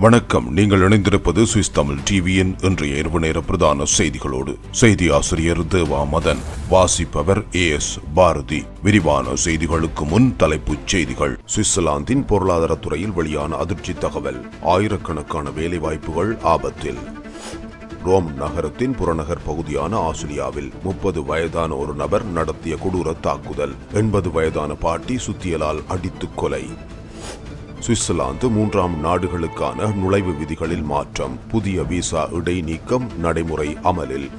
வணக்கம். நீங்கள் இணைந்திருப்பது சுவிஸ் தமிழ் டிவியின் இன்றைய இரவு நேர பிரதான செய்திகளோடு. செய்தி ஆசிரியர் தேவா மதன் வாசிப்பவர் ஏ எஸ் பாரதி. விரிவான செய்திகளுக்கு முன் தலைப்புச் செய்திகள். சுவிட்சர்லாந்தின் பொருளாதாரத் துறையில் வெளியான அதிர்ச்சி தகவல். ஆயிரக்கணக்கான வேலைவாய்ப்புகள் ஆபத்தில். ரோம் நகரத்தின் புறநகர் பகுதியான ஆஸ்திரியாவில் முப்பது வயதான ஒரு நபர் நடத்திய கொடூர தாக்குதல். எண்பது வயதான பாட்டி சுத்தியலால் அடித்துக் கொலை. சுவிட்சர்லாந்து மூன்றாம் நாடுகளுக்கான நுழைவு விதிகளில் மாற்றம் புதிய விசா இடைநீக்கம் நடைமுறை அமலில்.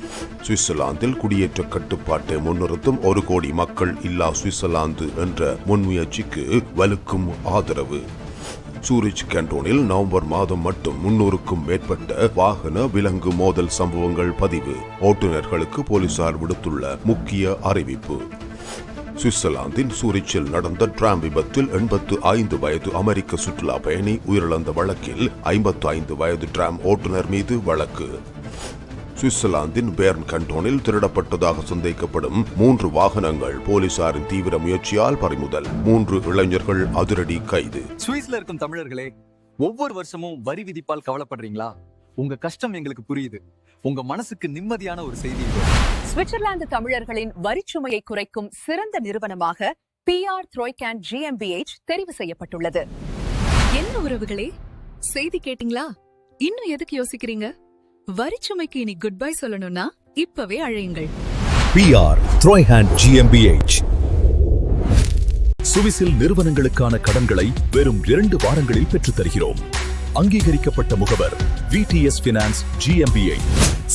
சுவிட்சர்லாந்தில் குடியேற்ற கட்டுப்பாட்டை முன்னிறுத்தும் ஒரு கோடி மக்கள் இல்லா சுவிட்சர்லாந்து என்ற முன்முயற்சிக்கு வலுக்கும் ஆதரவு. சூரிச் கேண்டோனில் நவம்பர் மாதம் மட்டும் முன்னூறுக்கும் மேற்பட்ட வாகன விலங்கு மோதல் சம்பவங்கள் பதிவு. ஓட்டுநர்களுக்கு போலீசார் விடுத்துள்ள முக்கிய அறிவிப்பு. சுவிட்சர்லாந்தின் சூரிச்சில் நடந்த டிராம் விபத்தில் எண்பத்து ஐந்து வயது அமெரிக்க சுற்றுலா பயணி உயிரிழந்த வழக்கில் ஐம்பத்து ஐந்து வயது டிராம் ஓட்டுநர் மீது வழக்கு. சுவிட்சர்லாந்தின் பேர்ன் கண்டோனில் திருடப்பட்டதாக சந்தேகப்படும் மூன்று வாகனங்கள் போலீசாரின் தீவிர முயற்சியால் பறிமுதல். மூன்று இளைஞர்கள் அதிரடி கைது. சுவிஸ்ல இருக்கும் தமிழர்களே ஒவ்வொரு வருஷமும் வரி விதிப்பால் கவலைப்படுறீங்களா? உங்க கஷ்டம் எங்களுக்கு புரியுது. உங்க மனசுக்கு நிம்மதியான ஒரு செய்தி சுவிட்சர்லாந்து தமிழர்களின் வரிச்சுமையை குறைக்கும் சிறந்த நிறுவனமாக பிஆர் த்ரோய்கேன் ஜிஎம்பிஎச் தெரிவு செய்யப்பட்டுள்ளது. என்ன உறவுகளே? செய்தி கேட்டிங்களா? இன்னும் எதுக்கு யோசிக்கிறீங்க? வரிச்சுமைக்கு இனி குட் பை சொல்லணும்னா இப்பவே அழையுங்கள். பிஆர் த்ரோய்ஹேண்ட் ஜிஎம்பிஎச் சுவிஸில் நிறுவனங்களுக்கான கடன்களை வெறும் இரண்டு வாரங்களில் பெற்றுத் தருகிறோம் அங்கீகரிக்கப்பட்ட முகவர் விடிஎஸ் பினான்ஸ் ஜிஎம்பிஐ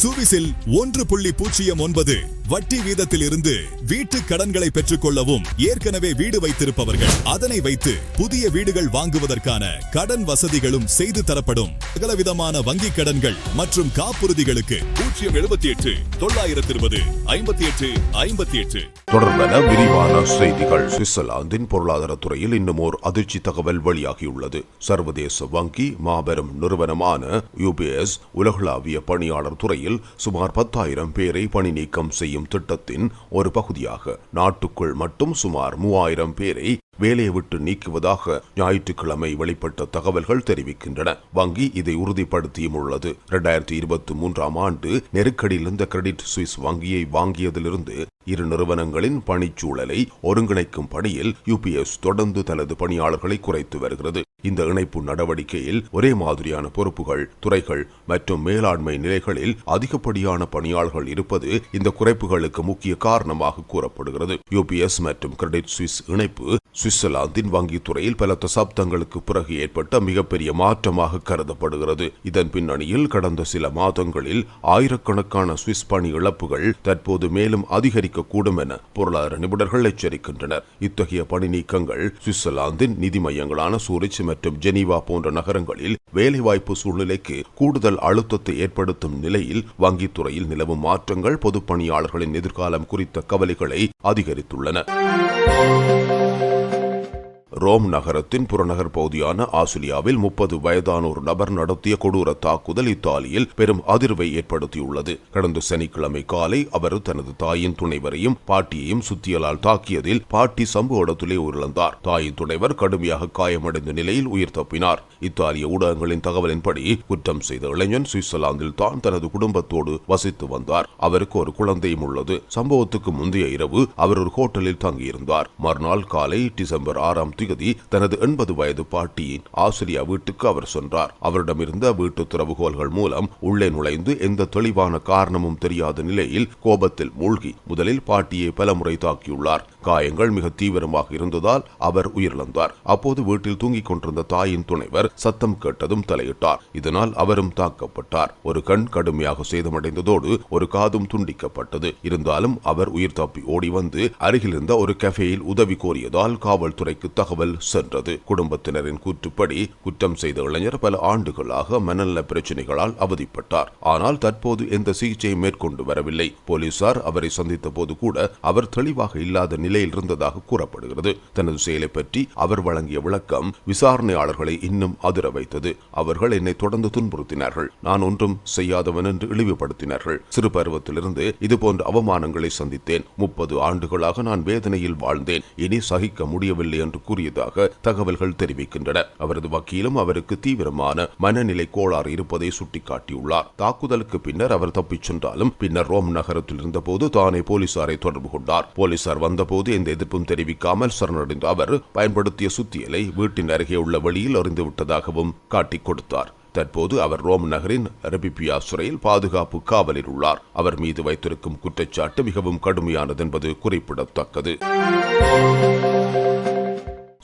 சுவிசில் ஒன்று புள்ளி பூஜ்ஜியம் ஒன்பது வட்டி வீதத்தில் இருந்து வீட்டு கடன்களை பெற்றுக்கொள்ளவும் ஏற்கனவே வீடு வைத்திருப்பவர்கள். அதனை வைத்து புதிய வீடுகள் வாங்குவதற்கான கடன் வசதிகளும் செய்து தரப்படும். சகலவிதமான வங்கி கடன்கள் மற்றும் காப்புறுதிகளுக்கு பூஜ்ஜியம் எழுபத்தி எட்டு தொள்ளாயிரத்தி இருபது ஐம்பத்தி எட்டு ஐம்பத்தி எட்டு. தொடர்பென விரிவான செய்திகள். சுவிட்சர்லாந்தின் பொருளாதாரத்துறையில் இன்னும் ஓர் அதிர்ச்சி தகவல் வெளியாகியுள்ளது. சர்வதேச வங்கி மாபெரும் நிறுவனமான யுபிஎஸ் உலகளாவிய பணியாளர் துறையில் வகையில் சுமார் பத்தாயிரம் பேரை பணி நீக்கம் செய்யும் திட்டத்தின் ஒரு பகுதியாக நாட்டுக்குள் மட்டும் சுமார் மூவாயிரம் பேரை வேலையை விட்டு நீக்குவதாக ஞாயிற்றுக்கிழமை வெளிப்பட்ட தகவல்கள் தெரிவிக்கின்றன. வங்கி இதை உறுதிப்படுத்தியும் உள்ளது. இரண்டாயிரத்தி இருபத்தி மூன்றாம் ஆண்டு நெருக்கடியில் இருந்த கிரெடிட் சுவிஸ் வங்கியை வாங்கியதிலிருந்து இரு நிறுவனங்களின் பணிச்சூழலை ஒருங்கிணைக்கும் பணியில் யுபிஎஸ் தொடர்ந்து தனது பணியாளர்களை குறைத்து வருகிறது. இந்த இணைப்பு நடவடிக்கையில் ஒரே மாதிரியான பொறுப்புகள் துறைகள் மற்றும் மேலாண்மை நிலைகளில் அதிகப்படியான பணியாளர்கள் இருப்பது இந்த குறைப்புகளுக்கு முக்கிய காரணமாக கூறப்படுகிறது. யூபிஎஸ் மற்றும் கிரெடிட் சுவிஸ் இணைப்பு சுவிட்சர்லாந்தின் வங்கித் துறையில் பல தசாப்தங்களுக்கு பிறகு ஏற்பட்ட மிகப்பெரிய மாற்றமாக கருதப்படுகிறது. இதன் பின்னணியில் கடந்த சில மாதங்களில் ஆயிரக்கணக்கான சுவிஸ் பணி இழப்புகள் தற்போது மேலும் அதிகரிக்கக்கூடும் என பொருளாதார நிபுணர்கள் எச்சரிக்கின்றனர். இத்தகைய பணி நீக்கங்கள் சுவிட்சர்லாந்தின் நிதி மையங்களான சூரிச் மற்றும் ஜெனீவா போன்ற நகரங்களில் வேலைவாய்ப்பு சூழ்நிலைக்கு கூடுதல் அழுத்தத்தை ஏற்படுத்தும் நிலையில் வங்கித் துறையில் நிலவும் மாற்றங்கள் பொதுப்பணியாளர்களின் எதிர்காலம் குறித்த கவலைகளை அதிகரித்துள்ளன. ரோம் நகரத்தின் புறநகர் பகுதியான ஆசுலியாவில் முப்பது வயதான ஒரு நபர் நடத்திய கொடூர தாக்குதல் இத்தாலியில் பெரும் அதிர்வை ஏற்படுத்தியுள்ளது. கடந்த சனிக்கிழமை காலை அவர் தனது தாயின் துணைவரையும் பாட்டியையும் சுத்தியலால் தாக்கியதில் பாட்டி சம்பவ இடத்திலே உயிரிழந்தார். தாயின் துணைவர் கடுமையாக காயமடைந்த நிலையில் உயிர் தப்பினார். இத்தாலிய ஊடகங்களின் தகவலின்படி குற்றம் செய்த இளைஞன் சுவிட்சர்லாந்தில் தான் தனது குடும்பத்தோடு வசித்து வந்தார். அவருக்கு ஒரு குழந்தையும் உள்ளது. சம்பவத்துக்கு முந்தைய இரவு அவர் ஒரு ஹோட்டலில் தங்கியிருந்தார். மறுநாள் காலை டிசம்பர் ஆறாம் திகதி தனது எண்பது வயது பாட்டியின் ஆசிரியா வீட்டுக்கு அவர் சென்றார். அவரிடமிருந்த வீட்டு திறவுகோல்கள் மூலம் உள்ளே நுழைந்து எந்த தெளிவான காரணமும் தெரியாத நிலையில் கோபத்தில் மூழ்கி முதலில் பாட்டியை பலமுறை தாக்கியுள்ளார். காயங்கள் மிக தீவிரமாக இருந்ததால் அவர் உயிரிழந்தார். அப்போது வீட்டில் தூங்கிக் கொண்டிருந்த தாயின் துணைவர் சத்தம் கேட்டதும் தலையிட்டார். இதனால் அவரும் தாக்கப்பட்டார். ஒரு கண் கடுமையாக சேதமடைந்ததோடு ஒரு காதும் துண்டிக்கப்பட்டது. இருந்தாலும் அவர் உயிர் தப்பி ஓடி வந்து அருகில் இருந்த ஒரு கஃபேயில் உதவி கோரியதால் காவல்துறைக்கு தகவல் சென்றது. குடும்பத்தினரின் கூற்றுப்படி குற்றம் செய்த இளைஞர் பல ஆண்டுகளாக மனநல பிரச்சனைகளால் அவதிப்பட்டார். ஆனால் தற்போது எந்த சிகிச்சையும் மேற்கொண்டு வரவில்லை. போலீசார் அவரை சந்தித்த போது கூட அவர் தெளிவாக இல்லாத நிலையில் இருந்ததாக கூறப்படுகிறது. தனது செயலை பற்றி அவர் வழங்கிய விளக்கம் விசாரணையாளர்களை இன்னும் அதிர வைத்தது. அவர்கள் என்னை தொடர்ந்து துன்புறுத்தினார்கள். நான் ஒன்றும் செய்யாதவன் என்று இழிவுபடுத்தினார்கள். சிறு பருவத்திலிருந்து இதுபோன்ற அவமானங்களை சந்தித்தேன். முப்பது ஆண்டுகளாக நான் வேதனையில் வாழ்ந்தேன். இனி சகிக்க முடியவில்லை என்று கூறியதாக தகவல்கள் தெரிவிக்கின்றன. அவரது வக்கீலும் அவருக்கு தீவிரமான மனநிலை கோளாறு இருப்பதை சுட்டிக்காட்டியுள்ளார். தாக்குதலுக்கு பின்னர் அவர் தப்பிச் சென்றாலும் பின்னர் ரோம் நகரத்தில் இருந்தபோது தானே போலீசாரை தொடர்பு கொண்டார். போலீசார் வந்தபோது எந்த எதிர்ப்பும் தெரிவிக்காமல் சரணடைந்த அவர் பயன்படுத்திய சுத்தியலை வீட்டின் அருகே உள்ள வழியில் அறிந்துவிட்டார் விட்டதாகவும் காட்டிக் கொடுத்தார். தற்போது அவர் ரோம் நகரின் ரெபிபியா சிறையில் பாதுகாப்பு காவலில் உள்ளார். அவர் மீது வைத்திருக்கும் குற்றச்சாட்டு மிகவும் கடுமையானது என்பது குறிப்பிடத்தக்கது.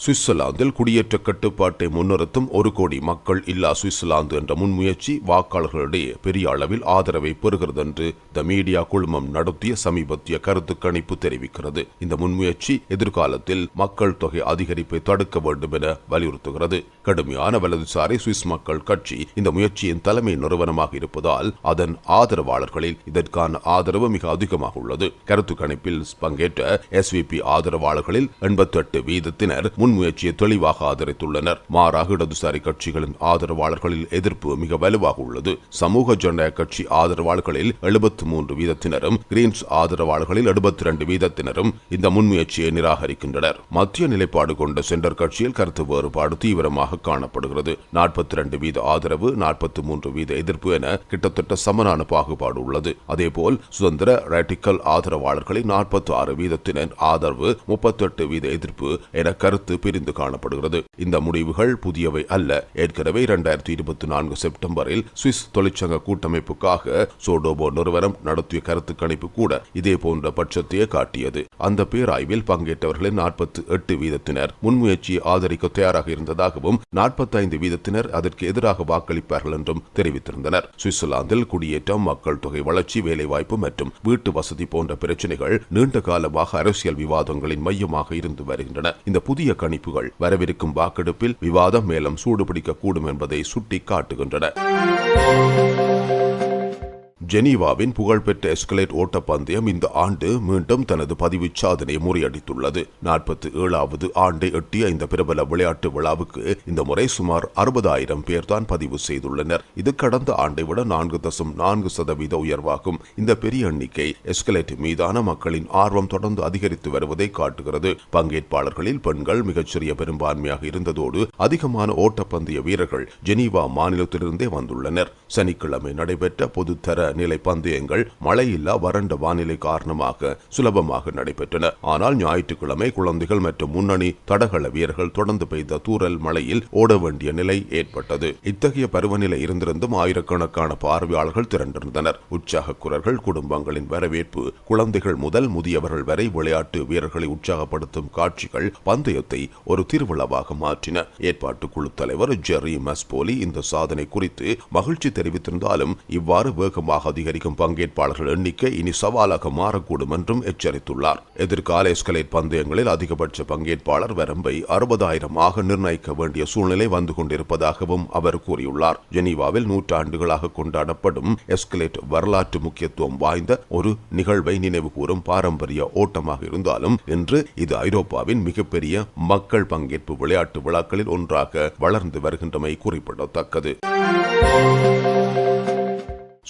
சுவிட்சர்லாந்தில் குடியேற்ற கட்டுப்பாட்டை முன்னிறுத்தும் ஒரு கோடி மக்கள் இல்லா சுவிட்சர்லாந்து என்ற முன்முயற்சி வாக்காளர்களிடையே பெரிய அளவில் ஆதரவை பெறுகிறது என்று த மீடியா குழுமம் நடத்திய சமீபத்திய கருத்து கணிப்பு தெரிவிக்கிறது. இந்த முன்முயற்சி எதிர்காலத்தில் மக்கள் தொகை அதிகரிப்பை தடுக்க வேண்டும் என வலியுறுத்துகிறது. கடுமையான வலதுசாரி சுவிஸ் மக்கள் கட்சி இந்த முயற்சியின் தலைமை நிறுவனமாக இருப்பதால் அதன் ஆதரவாளர்களில் இதற்கான ஆதரவு மிக அதிகமாக உள்ளது. கருத்து கணிப்பில் பங்கேற்ற எஸ்விபி ஆதரவாளர்களில் எண்பத்தி எட்டு வீதத்தினர் முன்முயற்சியை தெளிவாக ஆதரித்துள்ளனர். மாறாக இடதுசாரி கட்சிகளின் ஆதரவாளர்களில் எதிர்ப்பு மிக வலுவாக உள்ளது. சமூக ஜனநாயக கட்சி ஆதரவாளர்களில் எழுபத்தி மூன்று வீதத்தினரும் கிரீன்ஸ் ஆதரவாளர்களில் எழுபத்தி இரண்டு வீதத்தினரும் இந்த முன்முயற்சியை நிராகரிக்கின்றனர். மத்திய நிலைப்பாடு கொண்ட சென்டர் கட்சியில் கருத்து வேறுபாடு தீவிரமாக காணப்படுகிறது. நாற்பத்தி இரண்டு வீத ஆதரவு நாற்பத்தி மூன்று வீத எதிர்ப்பு என கிட்டத்தட்ட சமனான பாகுபாடு உள்ளது. அதேபோல் சுதந்திர ரேட்டிக்கல் ஆதரவாளர்களில் நாற்பத்தி ஆறு வீதத்தினர் ஆதரவு முப்பத்தி எட்டு வீத எதிர்ப்பு என கருத்து பிரிந்து காணப்படுகிறது. இந்த முடிவுகள் புதியவை அல்ல. ஏற்கனவே இரண்டாயிரத்தி இருபத்தி நான்கு செப்டம்பரில் சுவிஸ் தொழிற்சங்க கூட்டமைப்புக்காக சோடோபோ நிறுவனம் நடத்திய கருத்து கணிப்பு கூட இதே போன்ற பட்சத்தையே காட்டியது. அந்த பேராய்வில் பங்கேற்றவர்களின் நாற்பத்தி எட்டு வீதத்தினர் முன்முயற்சியை ஆதரிக்க தயாராக இருந்ததாகவும் நாற்பத்தைந்து வீதத்தினர் அதற்கு எதிராக வாக்களிப்பார்கள் என்றும் தெரிவித்திருந்தனர். சுவிட்சர்லாந்தில் குடியேற்றம் மக்கள் தொகை வளர்ச்சி வேலைவாய்ப்பு மற்றும் வீட்டு வசதி போன்ற பிரச்சனைகள் நீண்ட காலமாக அரசியல் விவாதங்களின் மையமாக இருந்து வருகின்றன. இந்த புதிய கணிப்புகள் வரவிருக்கும் வாக்கெடுப்பில் விவாதம் மேலும் சூடுபிடிக்கக்கூடும் என்பதை சுட்டி காட்டுகின்றன ஜெனீவாவின் புகழ்பெற்ற எஸ்கலேட் ஓட்டப்பந்தயம் இந்த ஆண்டு மீண்டும் தனது பதிவு சாதனை முறியடித்துள்ளது. நாற்பத்தி ஏழாவது ஆண்டை எட்டிய இந்த பிரபல விளையாட்டு விழாவுக்கு இந்த முறை சுமார் அறுபதாயிரம் பேர் தான் பதிவு செய்துள்ளனர். இது கடந்த ஆண்டை விட நான்கு தசம் நான்கு சதவீத உயர்வாகும். இந்த பெரிய எண்ணிக்கை எஸ்கலேட் மீதான மக்களின் ஆர்வம் தொடர்ந்து அதிகரித்து வருவதை காட்டுகிறது. பங்கேற்பாளர்களில் பெண்கள் மிகச்சிறிய பெரும்பான்மையாக இருந்ததோடு அதிகமான ஓட்டப்பந்தய வீரர்கள் ஜெனீவா மாநிலத்திலிருந்தே வந்துள்ளனர். சனிக்கிழமை நடைபெற்ற பொதுத்தர நிலை பந்தயங்கள் மழையில்லா வறண்ட வானிலை காரணமாக சுலபமாக நடைபெற்றன. ஆனால் ஞாயிற்றுக்கிழமை குழந்தைகள் மற்றும் முன்னணி தடகள வீரர்கள் தொடர்ந்து பெய்த தூரல் மழையில் ஓட வேண்டிய நிலை ஏற்பட்டது. இத்தகைய பருவநிலை இருந்திருந்தும் ஆயிரக்கணக்கான பார்வையாளர்கள் திரண்டிருந்தனர். உற்சாக குரல்கள் குடும்பங்களின் வரவேற்பு குழந்தைகள் முதல் முதியவர்கள் வரை விளையாட்டு வீரர்களை உற்சாகப்படுத்தும் காட்சிகள் பந்தயத்தை ஒரு திருவிழாவாக மாற்றின. ஏற்பாட்டு குழு தலைவர் ஜெர்ரி மஸ்போலி இந்த சாதனை குறித்து மகிழ்ச்சி தெரிவித்திருந்தாலும் இவ்வாறு வேகமாக அதிகரிக்கும் பங்கேற்பாளர்கள் எண்ணிக்கை இனி சவாலாக மாறக்கூடும் என்றும் எச்சரித்துள்ளார். எதிர்கால எஸ்கலேட் பந்தயங்களில் அதிகபட்ச பங்கேற்பாளர் வரம்பை அறுபதாயிரம் ஆக நிர்ணயிக்க வேண்டிய சூழ்நிலை வந்து கொண்டிருப்பதாகவும் அவர் கூறியுள்ளார். ஜெனீவாவில் நூற்றாண்டுகளாக கொண்டாடப்படும் எஸ்கலேட் வரலாற்று முக்கியத்துவம் வாய்ந்த ஒரு நிகழ்வை நினைவுகூரும் பாரம்பரிய ஓட்டமாக இருந்தாலும் இன்று இது ஐரோப்பாவின் மிகப்பெரிய மக்கள் பங்கேற்பு விளையாட்டு விழாக்களில் ஒன்றாக வளர்ந்து வருகின்றமை குறிப்பிடத்தக்கது.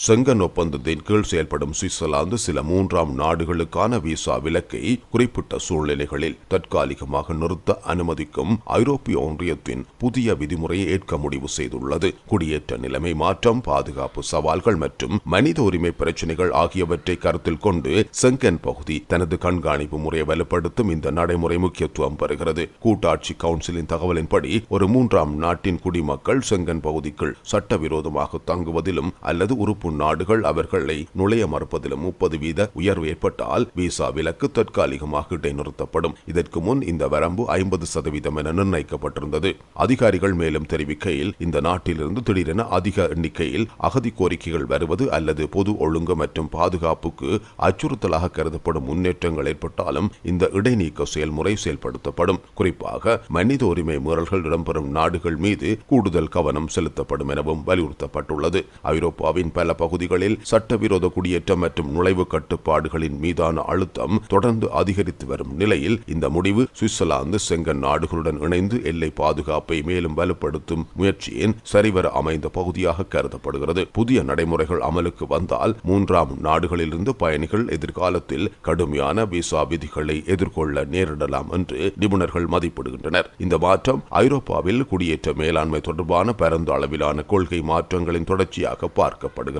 செங்கன் ஒப்பந்தத்தின் கீழ் செயல்படும் சுவிட்சர்லாந்து சில மூன்றாம் நாடுகளுக்கான விசா விலக்கை குறிப்பிட்ட சூழ்நிலைகளில் தற்காலிகமாக நிறுத்த அனுமதிக்கும் ஐரோப்பிய ஒன்றியத்தின் புதிய விதிமுறையை ஏற்க முடிவு செய்துள்ளது. குடியேற்ற நிலைமை மாற்றம் பாதுகாப்பு சவால்கள் மற்றும் மனித உரிமை பிரச்சினைகள் ஆகியவற்றை கருத்தில் கொண்டு செங்கன் பகுதி தனது கண்காணிப்பு முறையை வலுப்படுத்தும் இந்த நடைமுறை முக்கியத்துவம் பெறுகிறது. கூட்டாட்சி கவுன்சிலின் தகவலின்படி ஒரு மூன்றாம் நாட்டின் குடிமக்கள் செங்கன் பகுதிக்குள் சட்டவிரோதமாக தங்குவதிலும் அல்லது உறுப்பு இருக்கும் நாடுகள் அவர்களை நுழைய மறுப்பதிலும் முப்பது வீத உயர்வு ஏற்பட்டால் விசா விலக்கு தற்காலிகமாக இடைநிறுத்தப்படும். இதற்கு முன் இந்த வரம்பு ஐம்பது சதவீதம் என நிர்ணயிக்கப்பட்டிருந்தது. அதிகாரிகள் மேலும் தெரிவிக்கையில் இந்த நாட்டிலிருந்து திடீரென அதிக எண்ணிக்கையில் அகதி கோரிக்கைகள் வருவது அல்லது பொது ஒழுங்கு மற்றும் பாதுகாப்புக்கு அச்சுறுத்தலாக கருதப்படும் முன்னேற்றங்கள் ஏற்பட்டாலும் இந்த இடைநீக்க செயல்முறை செயல்படுத்தப்படும். குறிப்பாக மனித உரிமை மீறல்கள் இடம்பெறும் நாடுகள் மீது கூடுதல் கவனம் செலுத்தப்படும் எனவும் வலியுறுத்தப்பட்டுள்ளது. ஐரோப்பாவின் பல பகுதிகளில் சட்டவிரோத குடியேற்றம் மற்றும் நுழைவு கட்டுப்பாடுகளின் மீதான அழுத்தம் தொடர்ந்து அதிகரித்து வரும் நிலையில் இந்த முடிவு சுவிட்சர்லாந்து செங்கன் நாடுகளுடன் இணைந்து எல்லை பாதுகாப்பை மேலும் வலுப்படுத்தும் முயற்சியின் சரிவர அமைந்த பகுதியாக கருதப்படுகிறது. புதிய நடைமுறைகள் அமலுக்கு வந்தால் மூன்றாம் நாடுகளிலிருந்து பயணிகள் எதிர்காலத்தில் கடுமையான விசா விதிகளை எதிர்கொள்ள நேரிடலாம் என்று நிபுணர்கள் மதிப்பிடுகின்றனர். இந்த மாற்றம் ஐரோப்பாவில் குடியேற்ற மேலாண்மை தொடர்பான பரந்த அளவிலான கொள்கை மாற்றங்களின் தொடர்ச்சியாக பார்க்கப்படுகிறது.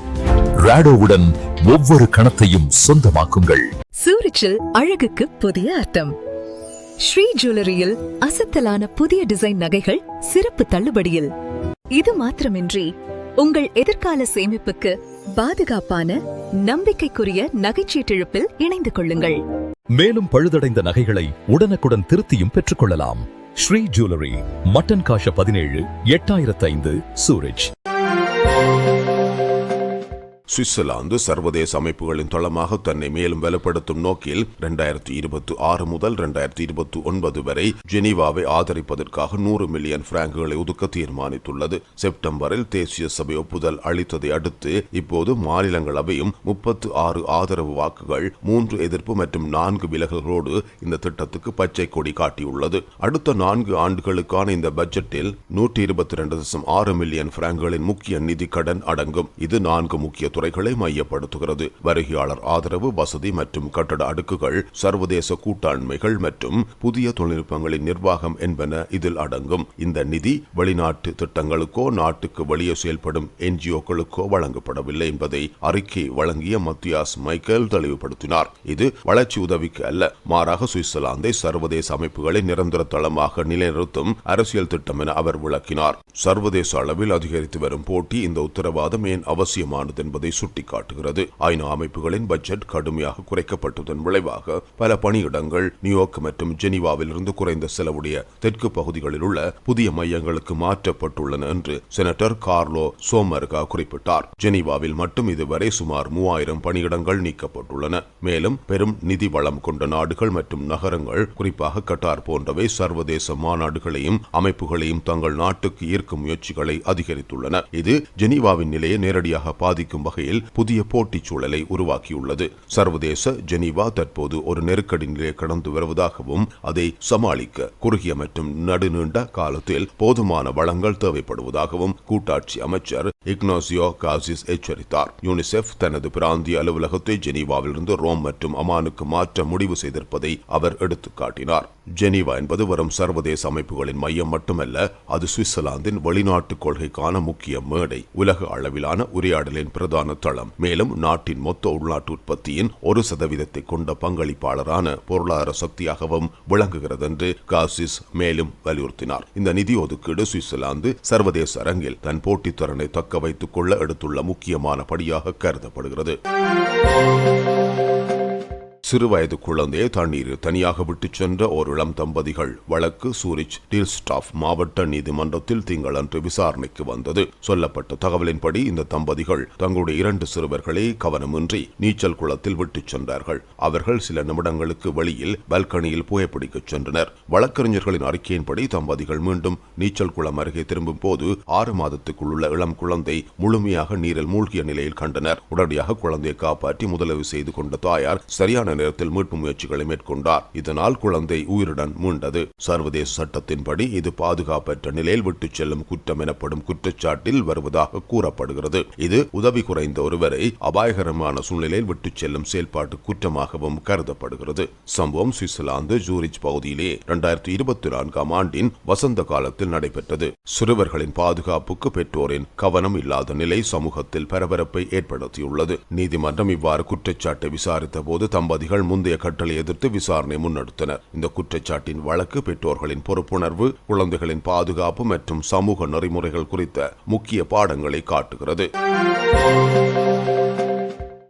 ராடோவுடன் ஒவ்வொரு கணத்தையும் சொந்தமாக்குங்கள். சூரிச்சில் அழகுக்கு புதிய அர்த்தம். ஸ்ரீ ஜுவல்லரியில் அசத்தலான புதிய டிசைன் நகைகள் சிறப்பு தள்ளுபடியில். இது மாத்திரமின்றி உங்கள் எதிர்கால சேமிப்புக்கு பாதுகாப்பான நம்பிக்கைக்குரிய நகைச்சீட்டிழப்பில் இணைந்து கொள்ளுங்கள். மேலும் பழுதடைந்த நகைகளை உடனுக்குடன் திருத்தியும் பெற்றுக்கொள்ளலாம் ஸ்ரீ ஜுவல்லரி மட்டன் காஷ பதினேழு எட்டாயிரத்து ஐந்து சூரஜ் சுவிட்சர்லாந்து சர்வதேச அமைப்புகளின் தளமாக தன்னை மேலும் வலுப்படுத்தும் நோக்கில் இரண்டாயிரத்தி இருபத்தி ஆறு முதல் இரண்டாயிரத்தி இருபத்தி ஒன்பது வரை ஜெனீவாவை ஆதரிப்பதற்காக நூறு மில்லியன் பிராங்குகளை ஒதுக்க தீர்மானித்துள்ளது. செப்டம்பரில் தேசிய சபை ஒப்புதல் அளித்ததை அடுத்து இப்போது மாநிலங்களவையும் முப்பத்து ஆறு ஆதரவு வாக்குகள் மூன்று எதிர்ப்பு மற்றும் நான்கு விலகல்களோடு இந்த திட்டத்துக்கு பச்சை கொடி காட்டியுள்ளது. அடுத்த நான்கு ஆண்டுகளுக்கான இந்த பட்ஜெட்டில் நூற்றி இருபத்தி இரண்டு தசம் ஆறு மில்லியன் பிராங்குகளின் முக்கிய நிதி கடன் அடங்கும். இது நான்கு முக்கிய துறைகளை மையப்படுத்துகிறது. வருகையாளர் ஆதரவு வசதி மற்றும் கட்டட அடுக்குகள் சர்வதேச கூட்டாண்மைகள் மற்றும் புதிய தொழில்நுட்பங்களின் நிர்வாகம் என்பன இதில் அடங்கும். இந்த நிதி வெளிநாட்டு திட்டங்களுக்கோ நாட்டுக்கு வெளியே செயல்படும் என்ஜிஓக்களுக்கோ வழங்கப்படவில்லை என்பதை அறிக்கை வழங்கிய மத்தியாஸ் மைக்கேல் தெளிவுபடுத்தினார். இது வளர்ச்சி உதவிக்கு அல்ல. மாறாக சுவிட்சர்லாந்தை சர்வதேச அமைப்புகளை நிரந்தர தளமாக நிலைநிறுத்தும் அரசியல் திட்டம் என அவர் விளக்கினார். சர்வதேச அளவில் அதிகரித்து வரும் போட்டி இந்த உத்தரவாதம் ஏன் அவசியமானது என்பதை சுட்டிக்காட்டுகிறது. ஐநா அமைப்புகளின் பட்ஜெட் கடுமையாக குறைக்கப்பட்டதன் விளைவாக பல பணியிடங்கள் நியூயார்க் மற்றும் ஜெனீவாவில் இருந்து குறைந்த செலவுடைய தெற்கு பகுதிகளில் உள்ள புதிய மையங்களுக்கு மாற்றப்பட்டுள்ளன என்று செனட்டர் கார்லோ சோமர்கா குறிப்பிட்டார். ஜெனீவாவில் மட்டும் இதுவரை சுமார் மூவாயிரம் பணியிடங்கள் நீக்கப்பட்டுள்ளன. மேலும் பெரும் நிதி வளம் கொண்ட நாடுகள் மற்றும் நகரங்கள் குறிப்பாக கட்டார் போன்றவை சர்வதேச மாநாடுகளையும் அமைப்புகளையும் தங்கள் நாட்டுக்கு ஈர்க்கும் முயற்சிகளை அதிகரித்துள்ளன. இது ஜெனீவாவின் நிலையை நேரடியாக பாதிக்கும் வகையில் வகையில் புதிய போட்டிச் சூழலை உருவாக்கியுள்ளது. சர்வதேச ஜெனீவா தற்போது ஒரு நெருக்கடி நிலையை கடந்து வருவதாகவும் அதை சமாளிக்க குறுகிய மற்றும் நடுநீண்ட காலத்தில் போதுமான வளங்கள் தேவைப்படுவதாகவும் கூட்டாட்சி அமைச்சர் இக்னோசியோ காசிஸ் எச்சரித்தார். யூனிசெஃப் தனது பிராந்திய அலுவலகத்தை ஜெனீவாவிலிருந்து ரோம் மற்றும் அமானுக்கு மாற்ற முடிவு செய்திருப்பதை அவர் எடுத்துக்காட்டினார். ஜெனீவா என்பது வரும் சர்வதேச அமைப்புகளின் மையம் மட்டுமல்ல அது சுவிட்சர்லாந்தின் வெளிநாட்டு கொள்கைக்கான முக்கிய மேடை உலக அளவிலான உரையாடலின் பிரதான தளம். மேலும் நாட்டின் மொத்த உள்நாட்டு உற்பத்தியின் ஒரு சதவீதத்தை கொண்ட பங்களிப்பாளரான பொருளாதார சக்தியாகவும் விளங்குகிறது என்று காசிஸ் மேலும் வலியுறுத்தினார். இந்த நிதி ஒதுக்கீடு சுவிட்சர்லாந்து சர்வதேச அரங்கில் தன் போட்டித்திறனை தக்க வைத்துக் கொள்ள எடுத்துள்ள முக்கியமான படியாக கருதப்படுகிறது. சிறுவயது குழந்தையை தண்ணீர் தனியாக விட்டுச் சென்ற ஒரு இளம் தம்பதிகள் வழக்கு சூரிச் டில்ஸ்டாஃப் மாவட்ட நீதிமன்றத்தில் திங்களன்று விசாரணைக்கு வந்தது. சொல்லப்பட்ட தகவலின்படி இந்த தம்பதிகள் தங்களுடைய இரண்டு சிறுவர்களை கவனமின்றி நீச்சல் குளத்தில் விட்டுச் சென்றார்கள். அவர்கள் சில நிமிடங்களுக்கு வெளியில் பால்கனியில் புகைப்பிடிக்கச் சென்றனர். வழக்கறிஞர்களின் அறிக்கையின்படி தம்பதிகள் மீண்டும் நீச்சல் குளம் அருகே திரும்பும் போது ஆறு மாதத்துக்குள் உள்ள இளம் குழந்தை முழுமையாக நீரில் மூழ்கிய நிலையில் கண்டனர். உடனடியாக குழந்தையை காப்பாற்றி முதலுதவி செய்து கொண்ட தாயார் சரியான நேரத்தில் மீட்பு முயற்சிகளை மேற்கொண்டார். இதனால் குழந்தை உயிருடன் மீண்டது. சர்வதேச சட்டத்தின்படி இது பாதுகாப்பற்ற நிலையில் விட்டுச் செல்லும் குற்றம் எனப்படும் குற்றச்சாட்டில் வருவதாக கூறப்படுகிறது. இது உதவி குறைந்த ஒருவரை அபாயகரமான சூழ்நிலையில் விட்டுச் செல்லும் செயல்பாட்டு குற்றமாகவும் கருதப்படுகிறது. சம்பவம் சுவிட்சர்லாந்து ஜூரிச் பகுதியிலே இரண்டாயிரத்தி இருபத்தி நான்காம் ஆண்டின் வசந்த காலத்தில் நடைபெற்றது. சிறுவர்களின் பாதுகாப்புக்கு பெற்றோரின் கவனம் இல்லாத நிலை சமூகத்தில் பரபரப்பை ஏற்படுத்தியுள்ளது. நீதிமன்றம் இவ்வாறு குற்றச்சாட்டை விசாரித்த போது தம்பதிகள் முந்தைய கட்டளை எதிர்த்து விசாரணை முன்னெடுத்தனர். இந்த குற்றச்சாட்டின் வழக்கு பெற்றோர்களின் பொறுப்புணர்வு குழந்தைகளின் பாதுகாப்பு மற்றும் சமூக நெறிமுறைகள் குறித்த முக்கிய பாடங்களை காட்டுகிறது.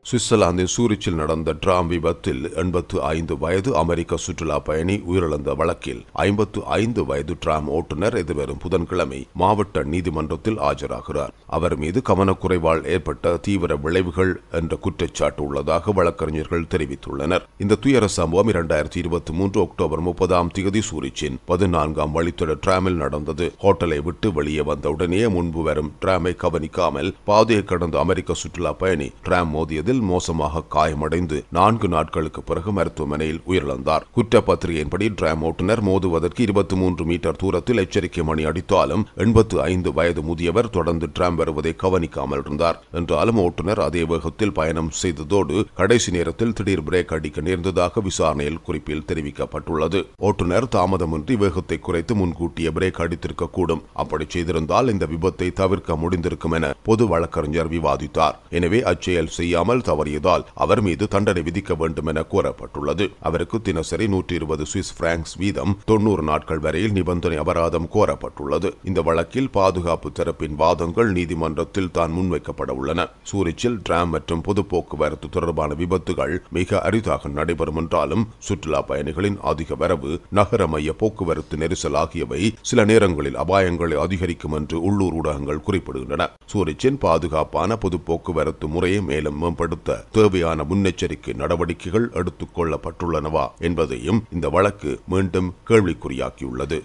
சுவிட்சர்லாந்தின் சூரிச்சில் நடந்த டிராம் விபத்தில் எண்பத்து ஐந்து வயது அமெரிக்க சுற்றுலா பயணி உயிரிழந்த வழக்கில் ஐம்பத்து ஐந்து வயது டிராம் ஓட்டுநர் எதிர்வரும் புதன்கிழமை மாவட்ட நீதிமன்றத்தில் ஆஜராகிறார். அவர் மீது கவனக்குறைவால் ஏற்பட்ட தீவிர விளைவுகள் என்ற குற்றச்சாட்டு உள்ளதாக வழக்கறிஞர்கள் தெரிவித்துள்ளனர். இந்த துயர சம்பவம் இரண்டாயிரத்தி இருபத்தி மூன்று அக்டோபர் முப்பதாம் தேதி சூரிச்சின் பதினான்காம் வழித்தட டிராமில் நடந்தது. ஹோட்டலை விட்டு வெளியே வந்தவுடனே முன்பு வரும் டிராமை கவனிக்காமல் பாதையை கடந்த அமெரிக்க சுற்றுலா பயணி டிராம் மோதியது மோதியதில் மோசமாக காயமடைந்து நான்கு நாட்களுக்கு பிறகு மருத்துவமனையில் உயிரிழந்தார். குற்றப்பத்திரிகையின்படி டிராம் ஓட்டுநர் மோதுவதற்கு இருபத்தி மூன்று மீட்டர் தூரத்தில் எச்சரிக்கை மணி அடித்தாலும் எண்பத்து ஐந்து வயது முதியவர் தொடர்ந்து டிராம் வருவதை கவனிக்காமல் இருந்தார். என்றாலும் ஓட்டுநர் அதே வேகத்தில் பயணம் செய்ததோடு கடைசி நேரத்தில் திடீர் பிரேக் அடிக்க நேர்ந்ததாக விசாரணையில் குறிப்பில் தெரிவிக்கப்பட்டுள்ளது. ஓட்டுநர் தாமதமின்றி வேகத்தை குறைத்து முன்கூட்டிய பிரேக் அடித்திருக்க கூடும் அப்படி செய்திருந்தால் இந்த விபத்தை தவிர்க்க முடிந்திருக்கும் என பொது வழக்கறிஞர் விவாதித்தார். எனவே அச்செயல் செய்யாமல் தவறியதால் அவர் மீது தண்டனை விதிக்க வேண்டும் என கோரப்பட்டுள்ளது. அவருக்கு தினசரி நூற்றி இருபது சுவிஸ் பிராங்க்ஸ் வீதம் தொன்னூறு நாட்கள் வரையில் நிபந்தனை அபராதம் கோரப்பட்டுள்ளது. இந்த வழக்கில் பாதுகாப்பு தரப்பின் வாதங்கள் நீதிமன்றத்தில் தான் முன்வைக்கப்பட உள்ளன. சூரிச்சில் டிராம் மற்றும் பொது போக்குவரத்து தொடர்பான விபத்துகள் மிக அரிதாக நடைபெறும் என்றாலும் சுற்றுலா பயணிகளின் அதிக வரவு நகர மைய போக்குவரத்து நெரிசல் ஆகியவை சில நேரங்களில் அபாயங்களை அதிகரிக்கும் என்று உள்ளூர் ஊடகங்கள் குறிப்பிடுகின்றன. சூரிச்சின் பாதுகாப்பான பொது போக்குவரத்து முறையை மேலும் மேம்படுத்த தேவையான முன்னெச்சரிக்கை நடவடிக்கைகள் எடுத்துக் கொள்ளப்பட்டுள்ளனவா என்பதையும் இந்த வழக்கு மீண்டும் கேள்விக்குறியாக்கியுள்ளது.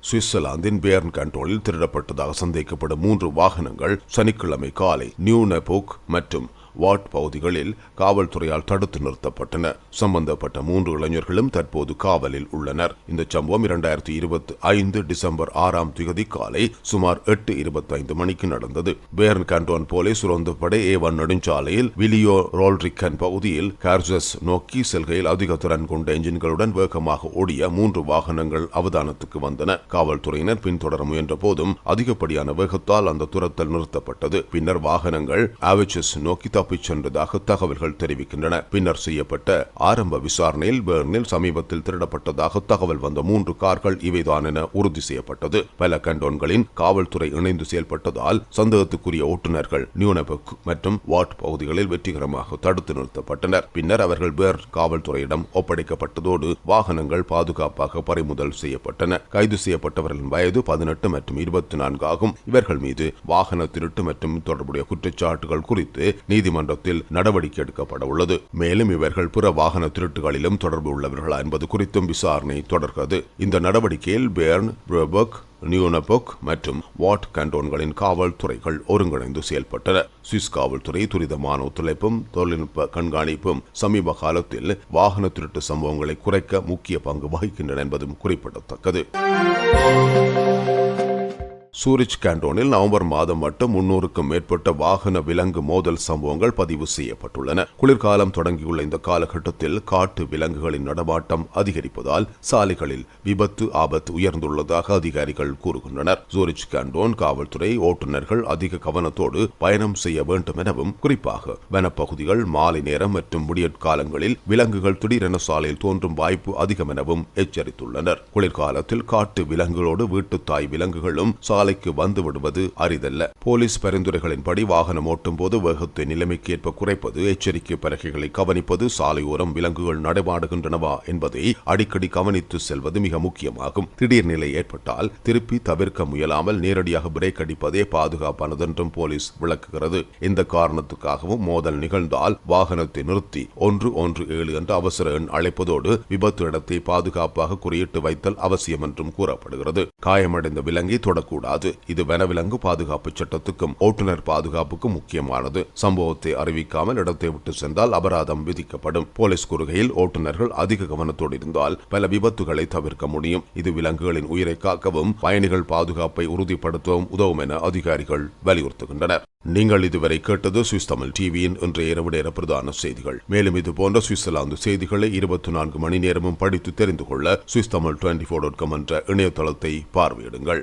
சுவிட்சர்லாந்தின் பேர்ன் கண்ட்ரோலில் திருடப்பட்டதாக சந்தேகப்படும் மூன்று வாகனங்கள் சனிக்கிழமை காலை நியூ நெபோக் மற்றும் வாட் பகுதிகளில் காவல்துறையால் தடுத்து நிறுத்தப்பட்டன. சம்பந்தப்பட்ட மூன்று இளைஞர்களும் தற்போது காவலில் உள்ளனர். இந்த சம்பவம் இரண்டாயிரத்தி இருபத்தி ஐந்து டிசம்பர் ஆறாம் திகதி காலை சுமார் எட்டு இருபத்தைந்து மணிக்கு நடந்தது. பேர்ன் கண்டோன் போலீஸ் சுரந்தப்படை ஏ ஒன் நெடுஞ்சாலையில் விலியோ ரோல்ரிக்கன் பகுதியில் கார்ஜஸ் நோக்கி செல்கையில் அதிக திறன் கொண்ட என்ஜின்களுடன் வேகமாக ஓடிய மூன்று வாகனங்கள் அவதானத்துக்கு வந்தன. காவல்துறையினர் பின்தொடர முயன்ற போதும் அதிகப்படியான வேகத்தால் அந்த துரத்தல் நிறுத்தப்பட்டது. பின்னர் வாகனங்கள் ஆவிச்சஸ் நோக்கி தப்பிச் சென்றதாக தகவல்கள் தெரிவிக்கின்றன. பின்னர் செய்யப்பட்ட ஆரம்ப விசாரணையில் பேர்னில் சமீபத்தில் திருடப்பட்டதாக தகவல் வந்த மூன்று கார்கள் இவைதான் என உறுதி செய்யப்பட்டது. பல கண்டோன்களின் காவல்துறை இணைந்து செயல்பட்டதால் சந்தேகத்துக்குரிய ஓட்டுநர்கள் நியூனபெக் மற்றும் வாட் பகுதிகளில் வெற்றிகரமாக தடுத்து நிறுத்தப்பட்டனர். பின்னர் அவர்கள் பேர் காவல்துறையிடம் ஒப்படைக்கப்பட்டதோடு வாகனங்கள் பாதுகாப்பாக பறிமுதல் செய்யப்பட்டன. கைது செய்யப்பட்டவர்களின் வயது பதினெட்டு மற்றும் இருபத்தி நான்கு ஆகும். இவர்கள் மீது வாகன திருட்டு மற்றும் தொடர்புடைய குற்றச்சாட்டுகள் குறித்து நீதிமன்றத்தில் நடவடிக்கை எடுக்கப்பட உள்ளது. மேலும் இவர்கள் பிற வாகன திருட்டுகளிலும் தொடர்பு உள்ளவர்களா என்பது குறித்தும் விசாரணை தொடர்கிறது. இந்த நடவடிக்கையில் பேர்ன் பிரபக் நியூனபொக் மற்றும் வாட் கண்டோன்களின் காவல்துறைகள் ஒருங்கிணைந்து செயல்பட்டன. சுவிஸ் காவல்துறை துரிதமான ஒத்துழைப்பும் தொழில்நுட்ப கண்காணிப்பும் சமீப காலத்தில் வாகன திருட்டு சம்பவங்களை குறைக்க முக்கிய பங்கு வகிக்கின்றன என்பதும் குறிப்பிடத்தக்கது. சூரிச் கேண்டோனில் நவம்பர் மாதம் மட்டும் முன்னூறுக்கும் மேற்பட்ட வாகன விலங்கு மோதல் சம்பவங்கள் பதிவு செய்யப்பட்டுள்ளன. குளிர்காலம் தொடங்கியுள்ள இந்த காலகட்டத்தில் காட்டு விலங்குகளின் நடமாட்டம் அதிகரிப்பதால் சாலைகளில் விபத்து ஆபத்து உயர்ந்துள்ளதாக அதிகாரிகள் கூறுகின்றனர். சூரிச் கேண்டோன் காவல்துறை ஓட்டுநர்கள் அதிக கவனத்தோடு பயணம் செய்ய வேண்டும் எனவும் குறிப்பாக வனப்பகுதிகள் மாலை நேரம் மற்றும் முடியற்காலங்களில் விலங்குகள் திடீரென சாலையில் தோன்றும் வாய்ப்பு அதிகம் எனவும் எச்சரித்துள்ளனர். குளிர்காலத்தில் காட்டு விலங்குகளோடு வீட்டுத்தாய் விலங்குகளும் சாலைக்கு வந்து விடுவது அரிதல்ல. போலீஸ் பரிந்துரைகளின்படி வாகனம் ஓட்டும் போது வேகத்தை நிலைமைக்கு ஏற்ப குறைப்பது எச்சரிக்கை பலகைகளை கவனிப்பது சாலையோரம் விலங்குகள் நடமாடுகின்றனவா என்பதை அடிக்கடி கவனித்து செல்வது மிக முக்கியமாகும். திடீர் நிலை ஏற்பட்டால் திருப்பி தவிர்க்க முயலாமல் நேரடியாக பிரேக் அடிப்பதே பாதுகாப்பானதென்றும் போலீஸ் விளக்குகிறது. இந்த காரணத்துக்காகவும் மோதல் நிகழ்ந்தால் வாகனத்தை நிறுத்தி ஒன்று ஒன்று ஏழு என்ற அவசர எண் அழைப்பதோடு விபத்து இடத்தை பாதுகாப்பாக குறியிட்டு வைத்தல் அவசியம் என்றும் கூறப்படுகிறது. காயமடைந்த விலங்கை தொடக்கூடாது. கூடாது இது வனவிலங்கு பாதுகாப்பு சட்டத்துக்கும் ஓட்டுநர் பாதுகாப்புக்கும் முக்கியமானது. சம்பவத்தை அறிவிக்காமல் இடத்தை விட்டு சென்றால் அபராதம் விதிக்கப்படும். போலீஸ் கூறுகையில் ஓட்டுநர்கள் அதிக கவனத்தோடு இருந்தால் பல விபத்துகளை தவிர்க்க முடியும். இது விலங்குகளின் உயிரை காக்கவும் பயணிகள் பாதுகாப்பை உறுதிப்படுத்தவும் உதவும் என அதிகாரிகள் வலியுறுத்துகின்றனர். நீங்கள் இதுவரை கேட்டது சுவிஸ் தமிழ் டிவியின் இன்றைய இரவு நேர பிரதான செய்திகள். மேலும் இது போன்ற சுவிட்சர்லாந்து செய்திகளை இருபத்தி நான்கு மணி நேரமும் படித்து தெரிந்து கொள்ள Swiss Tamil twenty four dot com என்ற இணையதளத்தை பார்வையிடுங்கள்.